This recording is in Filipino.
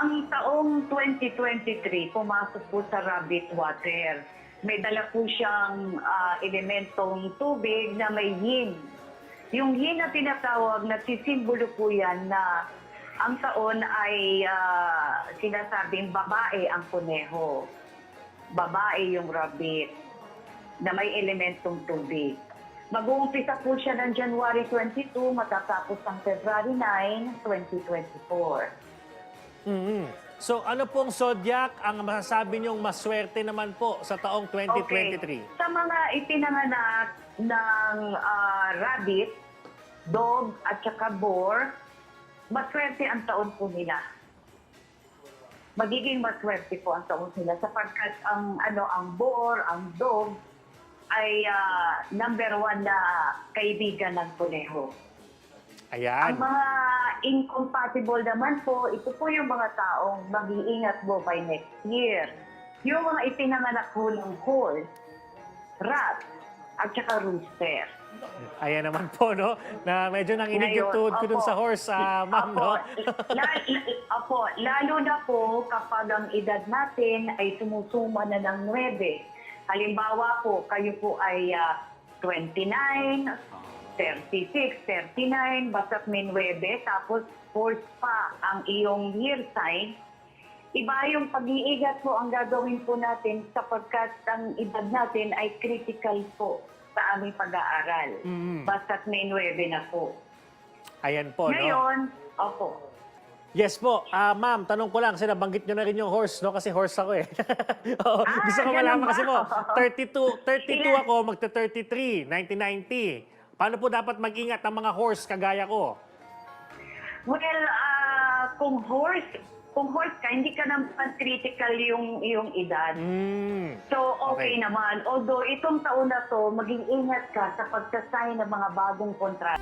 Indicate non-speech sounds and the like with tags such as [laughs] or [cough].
Ang taong 2023, pumasok po sa rabbit water. May dala po siyang ah, elementong tubig na may yin. Yung yin na tinatawag, nagsisimbolo po yan na ang taon ay ah, sinasabing babae ang kuneho. Babae yung rabbit na may elementong tubig. Mag-uumpisa po siya ng January 22, matatapos ang February 9, 2024. Mhm. So ano pong zodiac ang masasabi niyong maswerte naman po sa taong 2023? Sa mga ipinanganak ng ah, rabbit, dog at saka boar, maswerte ang taon po nila. Magiging maswerte po ang taon nila sapagkat ang ano ang boar, ang dog ay ah, number one na kaibigan ng kuneho. Ayan. Ang mga incompatible naman po, ito po yung mga taong mag-iingat po by next year. Yung mga ipinanganak po ng horse, rat, at saka rooster. Ayan naman po, no? Na medyo nanginig yung tuhod ko dun sa horse, ah, ma'am, no? La- [laughs] opo, lalo na po kapag ang edad natin ay sumusuma na ng 9. Halimbawa po, kayo po ay ah, 29, 36, 39, basta't may 9, tapos force pa ang iyong year sign, iba yung pag-iigat po ang gagawin po natin sapagkat ang edad natin ay critical po sa aming pag-aaral. Mhm. Basta't may 9 na po. Ayan po, no? Ngayon, opo. Yes po. Ah, ma'am, tanong ko lang, kasi nabanggit nyo na rin yung horse, no? Kasi horse ako eh. [laughs] Oo, Ah, gusto ko ganun malaman ba? kasi mo, 32, 32 Ilan? ako, magta-33, 1990. Paano po dapat mag-ingat ang mga horse kagaya ko? Well, ah, kung horse, kung horse ka, hindi ka naman critical yung, yung edad. Mm. So, okay, Okay. naman. Although, itong taon na to, maging ingat ka sa pagsasign ng mga bagong kontrata.